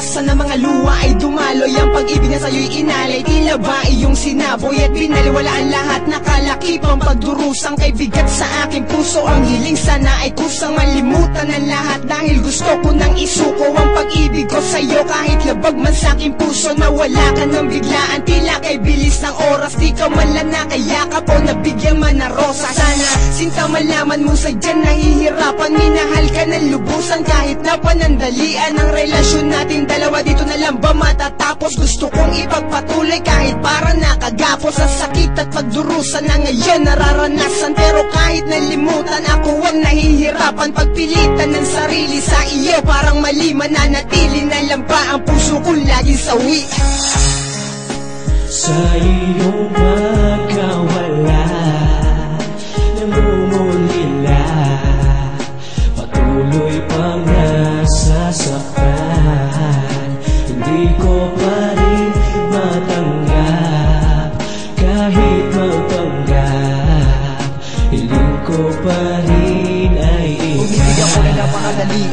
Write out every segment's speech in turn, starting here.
Sa na mga luwa ay dumaloy. Ang pag-ibig na sa'yo'y inalay Tila ba iyong sinaboy At binaliwalaan lahat Nakalakipang pagdurusang Kay bigat sa aking puso. Ang hiling sana ay kusang malimutan ang lahat Dahil gusto ko nang isuko Ang pag-ibig ko sa'yo. Kahit labag man sa aking puso Nawala ka ng biglaan. Tila kay bilis ng oras Di ka man lang nakayakap O nabigyan man na rosa. Sana sinta malaman mo sa dyan Nahihirapan. Minahal ka ng lubusan Kahit na panandalian Ang relasyon natin. Dalawa Dito na lang ba matatapos? Gusto kong ipagpatuloy Kahit para nakagapos Sa sakit at pagdurusan Na ngayon nararanasan. Pero kahit nalimutan Ako ang nahihirapan. Pagpilitan ng sarili sa iyo Parang mali mananatili. Na lang ba Ang puso ko laging sawi Sa iyong pagkawala Amen.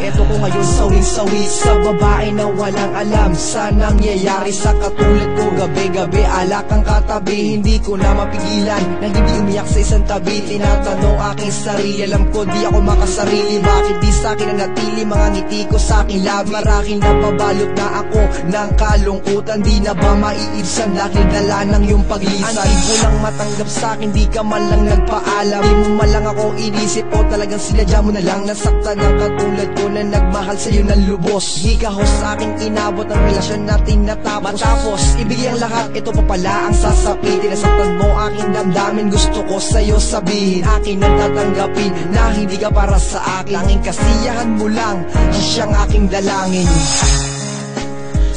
Eto ko ngayon sawi-sawi Sa babae na walang alam. Sa nangyayari sa katulad ko Gabi-gabi alak ang katabi. Hindi ko na mapigilan Nang hindi umiyak sa isang tabi. Tinatanong aking sarili Alam ko di ako makasarili. Bakit di sa akin ang natili? Mga ngiti ko sa aking labi Marahil napabalot na ako Ng kalungkutan. Di na ba maiibsan? Dahil dala ng iyong paglisan. Ang di ko lang matanggap sa akin Di ka man lang nagpaalam. Di mo man lang ako inisip O talagang sinadya mo na lang Nasaktan. Ang katulad ko Na nagmahal sa'yo ng lubos. Di ka ho sa aking inabot Ang relasyon natin natapos Matapos, ibigay ang lahat. Ito pa pala ang sasapitin. Nasaktan mo aking damdamin. Gusto ko sa'yo sabihin. Akin ang tatanggapin Na hindi ka para sa akin. Tanging kasiyahan mo lang. Ang siyang aking dalangin.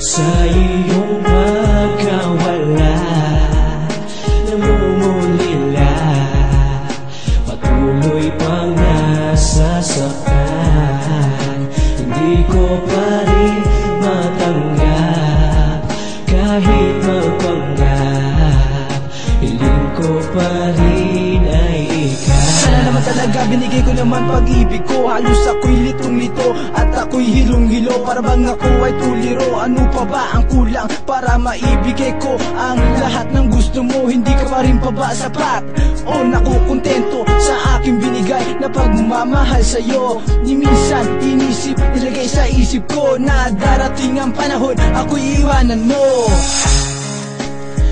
Sa iyong pagkawala ikaw Sana naman talaga binigay ko naman pag-ibig ko. Halos ako'y litong-lito at ako'y hilong-hilo Para bang ako ay tuliro Ano pa ba ang kulang para maibigay ko Ang lahat ng gusto mo? Hindi ka pa rin pa ba sapat O nakukontento sa aking binigay Na pagmamahal sa'yo? Ni minsan inisip nilagay sa isip ko Na darating ang panahon ako'y iwanan mo.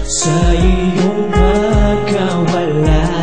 Sa iyong pagkawala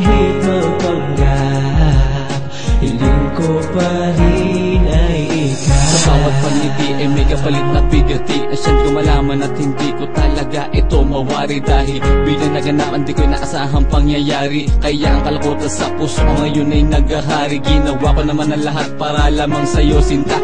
Kahit magpanggap Hiling ko pa rin ay ikaw Sa bawat pangiti ay may kapalit na bigati Asyan ko malaman at hindi ko talaga ito mawari Dahil bilang naganapan di ko inaasahang pangyayari. Kaya ang kalakutan sa puso ngayon ay naghahari Ginawa ko naman ang lahat para lamang sa'yo sinta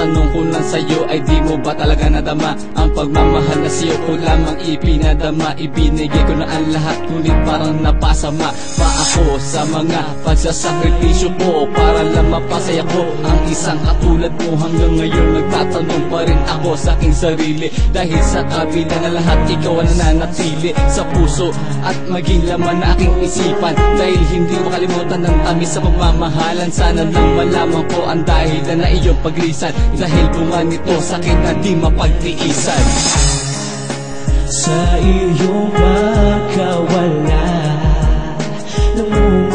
tanong ko lang sa'yo ay di mo ba talaga nadama Ang pagmamahal na sa'yo? Ko lamang ipinadama Ibinigay ko na ang lahat ngunit parang napasama Pa ako sa mga pagsasakripisyo ko. Para lang mapasaya ko ang isang katulad mo. Hanggang ngayon nagtatanong pa rin ako sa aking sarili. Dahil sa kabila na lahat ikaw ang nananatili Sa puso at maging laman na aking isipan. Dahil hindi makalimutan ng tamis sa pagmamahalan. Sana lang malaman ko ang dahilan na iyong paglisan Dahil bunga nito sa akin na di mapagtiisan Sa iyong pagkawala Namumulila